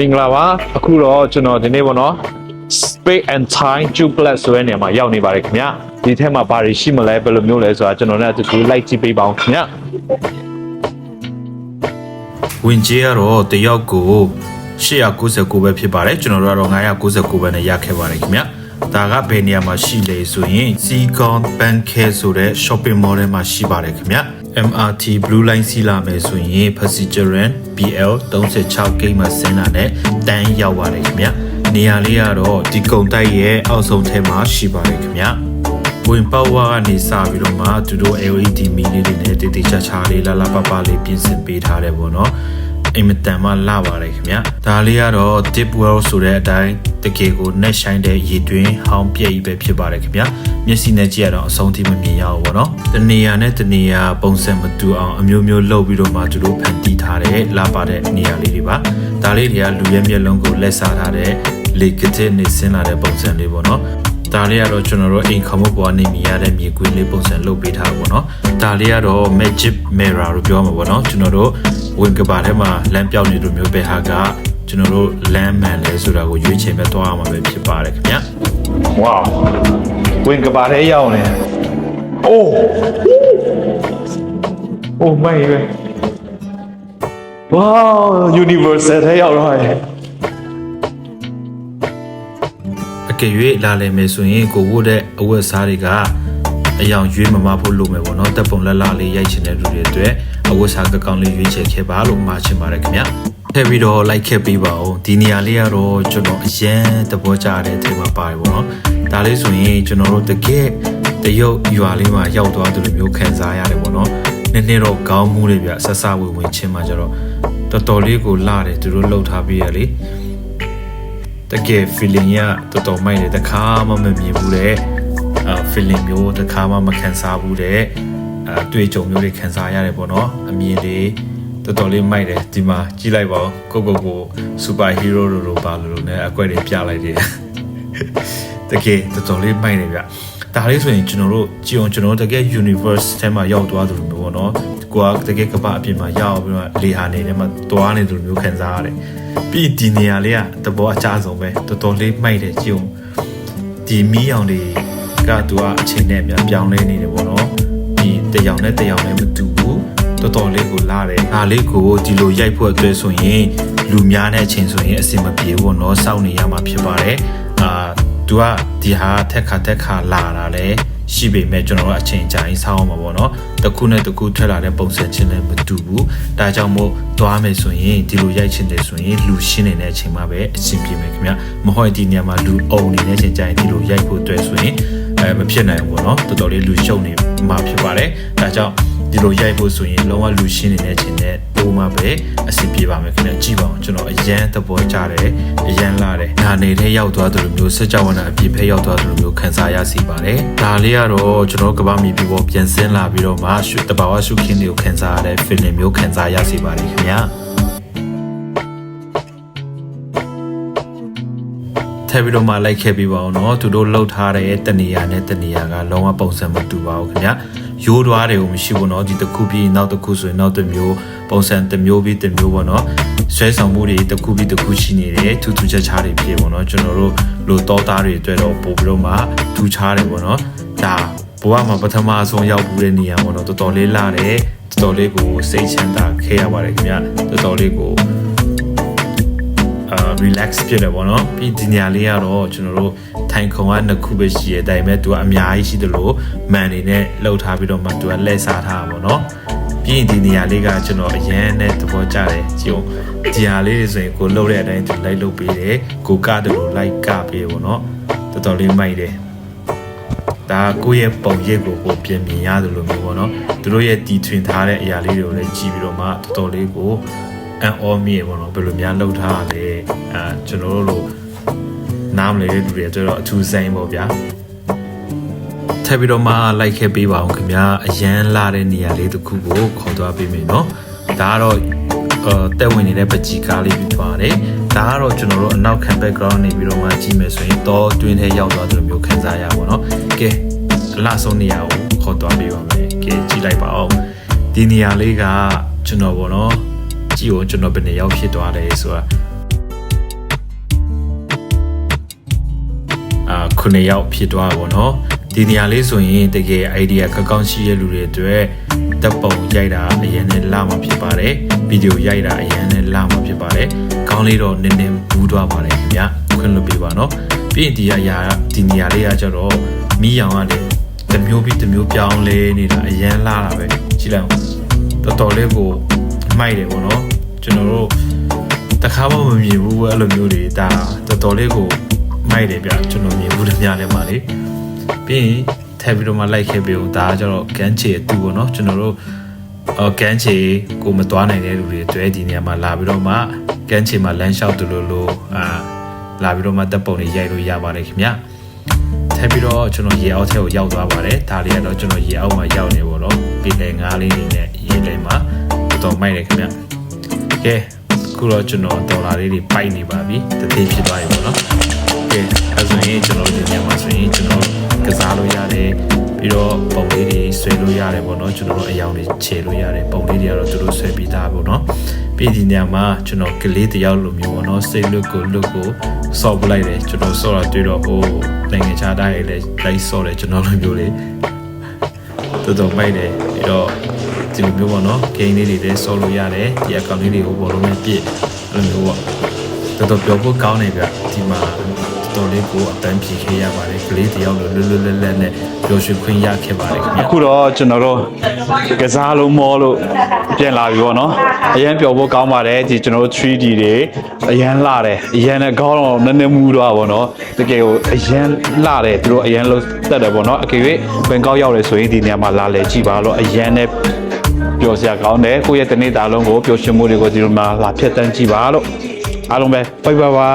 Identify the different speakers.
Speaker 1: မင်္ဂလာပါအခုတော့ကျွန်တော်ဒီနေ့ပေါ့နော် Space and Time Duplex ဆိုတဲ့နေရာမှာရောက်နေပါတယ်ခင်ဗျဒီထဲမှာဘာတွေရှိမလဲဘယ်လိုမျိုးလဲဆိုတာကျွန်တော်လည်းအတူတူလိုက်ကြည့်ပေးပါအောင်ခင်ဗျ
Speaker 2: ဝင်ကြီးကတော့တယောက်ကို899ပဲဖြစ်ပါတယ်ကျွန်တော်တို့ကတော့999ပဲနဲ့ရခဲ့ပါတယ်ခင်ဗျဒါကဘယ်နေရာမှာရှိလဲဆိုရင် Seacon Banker ဆိုတဲ့ shopping mall ထဲမှာရှိပါတယ်ခင်ဗျ MRT Blue Line စီးလာမယ်ဆိုရင် Passenger BL 36 gate မှာဆင်းတာနဲ့တန်းရောက်ပါတယ်ခင်ဗျနေရာလေးကတော့ဒီကုံတိုက်ရဲ့အောက်ဆုံးထဲမှာရှိပါတယ်ခင်ဗျဝင်ပေါဝါကနေစပြီးတော့မှသူတို့ LED မီလေးတွေနဲ့တေးသေးချာချာလေးလာလာပပလေးပြင်ဆင်ပေးထားတယ်ပေါ့နော် အိမ်မတန်မှလာပါတယ်ခင်ဗျဒါလေးကတော့ Deep World ဆိုတဲ့အတိုင်းတကယ်ကို net shine တဲ့ရေတွင်းဟောင်းပြည့်ကြီးပဲဖြစ်ပါတယ်ခင်ဗျမျက်စိနဲ့ကြည့်ရတော့အဆုံးထိမမြင်ရဘူးပေါ့နော်တနေရာနဲ့တနေရာပုံစံမတူအောင်အမျိုးမျိုးလုပ်ပြီးတော့မှသူတို့ဖန်တီးထားတဲ့လာပါတဲ့နေရာလေးတွေပါဒါလေးတွေကလူရဲ့မျက်လုံးကိုလက်စားထားတဲ့လေကတဲ့နေဆင်းလာတဲ့ပုံစံလေးပေါ့နော် ဒါလေးကတော့ကျွန်တော်တို့အိမ်ခမုတ်ပေါ်နေမိရတဲ့မြေကွင်းလေးပုံစံလုပ်ပေးထားပါတော့။ဒါလေးကတော့ magic mirror လို့ပြောမှာပေါ့နော်။ကျွန်တော်တို့ဝင်ကဘာထဲမှာလမ်းပြောင်းနေလိုမျိုးပဲဟာကကျွန်တော်တို့ land man လဲဆိုတာကိုရွေးချယ်မဲ့သွားအောင်ပဲဖြစ်ပါတယ်ခင်ဗျာ
Speaker 1: ဝေါဝင်ကဘာထဲရောက်နေအိုးအိုးမိုင်ပဲဝေါ universal ထဲရောက်တော့
Speaker 2: ကယ်၍လာလည်မယ်ဆိုရင်ကိုဝတ်တဲ့အဝတ်အစားတွေကအယောင်ရွေးမမဖို့လိုမယ်ပေါ့နော်။တပ်ပုံလက်လာလေးရိုက်ချင်တဲ့လူတွေအတွက်အဝတ်အစားကောင်းလေးရွေးချယ်ခဲ့ပါလို့မှာချင်ပါတယ်ခင်ဗျာ။ထည့်ပြီးတော့လိုက်ခဲ့ပေးပါဦးဒီနေရာလေးကတော့ကျွန်တော်အရန်သဘောကျတဲ့အချိန်မှာပါတယ်ပေါ့နော်ဒါလေးဆိုရင်ကျွန်တော်တို့တကယ်တရုတ်ရွာလေးမှာရောက်သွားသူလိုမျိုးခံစားရတယ်ပေါ့နော်နည်းနည်းတော့ကောင်းမှုတွေပြဆက်ဆဝင်ဝင်ချင်းမှာကျတော့တော်တော်လေးကိုလာတယ်သူတို့လှုပ်ထားပြီးရလေ တကယ် feeling ရတော်တော်မိုက်တယ်တခါမှမမြင်ဘူးတဲ့အာ feeling မျိုးတခါမှမခံစားဘူးတဲ့အဲတွေ့ကြုံမျိုးတွေခံစားရတယ်ပေါ့နော်အမြင်လေးတော်တော်လေးမိုက်တယ်ဒီမှာကြည့်လိုက်ပါဦးကိုကိုကိုစူပါဟီးရိုးလိုပါလို့နဲ့အကွက်တွေပြလိုက်တယ်တကယ်တော်တော်လေးမိုက်တယ်ဗျဒါလေးဆိုရင်ကျွန်တော်တို့ကြည့်အောင်ကျွန်တော်တို့တကယ် universe ထဲမှာရောက်သွားသလိုမျိုးပေါ့နော်ကိုကတကယ်ကပအပြင်မှာရောက်ပြီးတော့လေဟာနေထဲမှာတွားနေသလိုမျိုးခံစားရတယ် ပြီးဒီနေရာလေးကတဘောအချဆုံးပဲတော်တော်လေးမိုက်တယ်ကြည့်အောင်ဒီမီးအောင်တွေကသူကအချိန်နဲ့များပြောင်းလဲနေတယ်ပေါ့နော်ဒီတရောင်နဲ့တရောင်နဲ့မတူဘူးတော်တော်လေးကိုလာတယ်ဒါလေးကိုဒီလိုရိုက်ဖို့အတွက်ဆိုရင်လူများတဲ့အချိန်ဆိုရင်အဆင်မပြေဘူးပေါ့နော်စောင့်နေရမှာဖြစ်ပါတယ်အာသူကဒီဟာထက်ခါတက်ခါလာတာလဲ ရှိပေမဲ့ကျွန်တော်တို့အချိန်ကြာရင်စောင့်အောင်ပါပေါ့နော်တစ်ခုနဲ့တစ်ခုထွက်လာတဲ့ပုံစံချင်းလည်းမတူဘူးဒါကြောင့်မို့သွားမယ်ဆိုရင်ဒီလိုရိုက်ချင်တယ်ဆိုရင်လူရှင်းနေတဲ့အချိန်မှာပဲအဆင်ပြေမယ်ခင်ဗျမဟုတ်ရင်ဒီနေရာမှာလူအုံနေတဲ့အချိန်ကြာရင်ဒီလိုရိုက်ဖို့အတွက်ဆိုရင်အဲမဖြစ်နိုင်ဘူးပေါ့နော်တော်တော်လေးလူရှုပ်နေမှာဖြစ်ပါတယ်ဒါကြောင့်ဒီလိုရိုက်ဖို့ဆိုရင်လုံးဝလူရှင်းနေတဲ့အချိန်နဲ့ တိုးမှပဲအဆင်ပြေပါမယ်ခင်ဗျကြည့်ပါအောင်ကျွန်တော်အရန်သဘောကျတယ်အရန်လာတယ်နာနေတဲ့ရောက်သွားသလိုမျိုးစကြဝဠာအပြည့်ဖက်ရောက်သွားသလိုမျိုးခံစားရစီပါတယ်ဒါလေးကတော့ကျွန်တော်ကဘာမီပြီးပေါ်ပြန်ဆင်းလာပြီးတော့မှရှုတဘာဝရှုခင်းတွေကိုခံစားရတဲ့ feeling မျိုးခံစားရစီပါတယ်ခင်ဗျာထပ်ပြီးတော့မှလိုက်ခဲ့ပြီးပါအောင်เนาะသူတို့လှုပ်ထားတဲ့တနေရာနဲ့တနေရာကလုံးဝပုံစံမတူပါဘူးခင်ဗျာ ရိုးတွားတွေကိုမရှိဘူးเนาะဒီတစ်ခုပြီးနောက်တစ်ခုဆိုရင်နောက်တစ်မျိုးပုံစံတစ်မျိုးပြီးတစ်မျိုးပေါ့เนาะဆွဲဆောင်မှုတွေတစ်ခုပြီးတစ်ခုရှိနေတယ်ထူးထူးခြားခြားတွေဖြစ်ပေါ့เนาะကျွန်တော်တို့လိုတောသားတွေအတွက်တော့ပို့ပြီးတော့မှထူးခြားတယ်ပေါ့เนาะဒါဘဝမှာပထမဆုံးရောက်ဘူးတဲ့နေရာပေါ့เนาะတော်တော်လေးလာတယ်တော်တော်လေးကိုစိတ်ချမ်းသာခဲ့ရပါတယ်ခင်ဗျာတော်တော်လေးကို အာ relax ဖြစ်တယ်ပေါ့နော်ပြီးဒီနေရာလေးကတော့ကျွန်တော်တို့ထိုင်ခုံကနှစ်ခုပဲရှိရတဲ့အတိုင်းပဲသူကအများကြီးရှိတယ်လို့မန်နေနဲ့လှုပ်ထားပြီးတော့မှသူကလှည့်စားထားတာပေါ့နော်ပြီးရင်ဒီနေရာလေးကကျွန်တော်အရန်နဲ့သဘောကျတယ်ကြည့်အောင်ဒီဟာလေးတွေဆိုရင်ကိုလှုပ်တဲ့အတိုင်းသူလိုက်လှုပ်ပေးတယ်ကိုကတယ်လို့လိုက်ကပေးပေါ့နော်တော်တော်လေးမိုက်တယ်ဒါကိုယ့်ရဲ့ပုံရိပ်ကိုကိုပြင်မြင်ရတယ်လို့မျိုးပေါ့နော်သူတို့ရဲ့တီထွင်ထားတဲ့အရာလေးတွေကိုလည်းကြည့်ပြီးတော့မှတော်တော်လေးကို အန်အောမြေပေါ့နော်ဘယ်လိုများလှုပ်ထားရလဲအာကျွန်တော်တို့လိုနားမလဲတဲ့လူတွေအတွက်တော့အထူးဆိုင်ပေါ့ဗျာထပ်ပြီးတော့မှလိုက်ခဲ့ပေးပါအောင်ခင်ဗျာအရန်လာတဲ့နေရာလေးတစ်ခုကိုခေါ်သွားပေးမယ်နော်ဒါကတော့အဲတက်ဝင်နေတဲ့ပကြီးကားလေးပြီးသွားတယ်ဒါကတော့ကျွန်တော်တို့အနောက်ခံ background နေပြီးတော့မှကြည့်မယ်ဆိုရင်တော့တွင်းထဲရောက်သွားတယ်လို့မျိုးခံစားရပါတော့ကဲအလားဆုံးနေရာကိုခေါ်သွားပေးပါမယ်ကဲကြည့်လိုက်ပါဦးဒီနေရာလေးကကျွန်တော်ပေါ့နော် ကြည့်အောင်ကျွန်တော်ဘယ်နှစ်ယောက်ဖြစ်သွားလဲဆိုတာအာခုနှစ်ယောက်ဖြစ်သွားပါတော့ဒီနေရာလေးဆိုရင်တကယ် idea ကောင်းကောင်းရှိရလူတွေအတွက်ဓာတ်ပုံရိုက်တာအရင်နဲ့လာမှာဖြစ်ပါတယ်ဗီဒီယိုရိုက်တာအရင်နဲ့လာမှာဖြစ်ပါတယ်ခေါင်းလေးတော့နည်းနည်းဘူးသွားပါတယ်ခင်ဗျာခွင့်လွှတ်ပေးပါနော်ပြီးရင်ဒီအရာဒီနေရာလေးကကျတော့မီးရောင်ကလည်းတစ်မျိုးပြီးတစ်မျိုးပြောင်းလဲနေတာအရန်လာတာပဲကြည့်လိုက်အောင်တော်တော်လေးကို မိုက်တယ်ပေါ့နော်ကျွန်တော်တို့တခါမှမမြင်ဘူးအဲ့လိုမျိုးတွေဒါတော်တော်လေးကိုမိုက်တယ်ဗျကျွန်တော်မြင်ဘူးတည်းများတယ်ပါလေပြီးရင်ထပ်ပြီးတော့မှလိုက်ခဲ့ပြီးတော့ဒါကကျတော့ကန်ချေအတူပေါ့နော်ကျွန်တော်တို့အော်ကန်ချေကိုမသွားနိုင်တဲ့လူတွေတွေ့ဒီနေရာမှာလာပြီးတော့မှကန်ချေမှာလမ်းလျှောက်တူလို့လို့အာလာပြီးတော့မှတပ်ပုံတွေရိုက်လို့ရပါတယ်ခင်ဗျထပ်ပြီးတော့ကျွန်တော်ရေအောက်ထဲကိုရောက်သွားပါတယ်ဒါလေးကတော့ကျွန်တော်ရေအောက်မှာရောက်နေပေါ့နော်ပြည်လေငါးလေးတွေနဲ့ရေထဲမှာ တော်တော်မိုက်တယ်ခင်ဗျကဲခုတော့ကျွန်တော်ဒေါ်လာလေးတွေပိုက်နေပါပြီတတိဖြစ်သွားပြီပေါ့နော်ကဲအဲဆိုရင်ကျွန်တော်ဒီညမှာဆိုရင်ကျွန်တော်ကစားလို့ရတယ်ပြီးတော့ပုံလေးတွေဆွဲလို့ရတယ်ပေါ့နော်ကျွန်တော်တို့အယောင်တွေခြေလို့ရတယ်ပုံလေးတွေကတော့သူတို့ဆွဲပြီးသားပေါ့နော်ပြီးဒီညမှာကျွန်တော်ကလေးတစ်ယောက်လိုမျိုးပေါ့နော်စိတ်လွတ်ကိုလွတ်ကိုစော့ပလိုက်တယ်ကျွန်တော်စော့တော့တွေ့တော့ဟိုနိုင်ငံခြားသားတွေလည်းလိုက်စော့တယ်ကျွန်တော်လိုမျိုးလေးတော်တော်မိုက်တယ်ပြီးတော့ ဒီလိုမျိုးပေါ့နော်ဂိမ်းလေးတွေလည်းဆော်လို့ရတယ်ဒီအကောင့်လေးတွေကိုဘောလုံးနဲ့ပြည့်အဲ့လိုမျိုးပေါ့တော်တော်ပြောဖို့ကောင်းနေပြဒီမှာတော်တော်လေးကိုအတန်းပြေခဲ့ရပါတယ်ကလေးတယောက်လိုလွတ်လွတ်လပ်လပ်နဲ့ပြောရွှေခွင့်ရခဲ့ပါတယ်ခင်ဗျာ
Speaker 1: အခုတော့ကျွန်တော်တို့ကစားလုံးမောလို့ပြန်လာပြီပေါ့နော်အရန်ပျော်ဖို့ကောင်းပါတယ်ဒီကျွန်တော်တို့ 3D တွေအရန်လှတယ်အရန်နဲ့ကောင်းတော့နည်းနည်းမူတော့ပေါ့နော်တကယ်ကိုအရန်လှတယ်သူတို့အရန်လို့တက်တယ်ပေါ့နော်အကေ၍ဘန်ကောက်ရောက်တယ်ဆိုရင်ဒီနေရာမှာလာလေကြည့်ပါလို့အရန်နဲ့ ပျော်စရာကောင်းတယ်ကိုယ့်ရဲ့တနေ့တာလုံးကိုပျော်ရွှင်မှုတွေကိုဒီလိုမှာလာဖြတ်တန်းကြည့်ပါလို့အားလုံးပဲဘိုင်ဘိုင်ပါ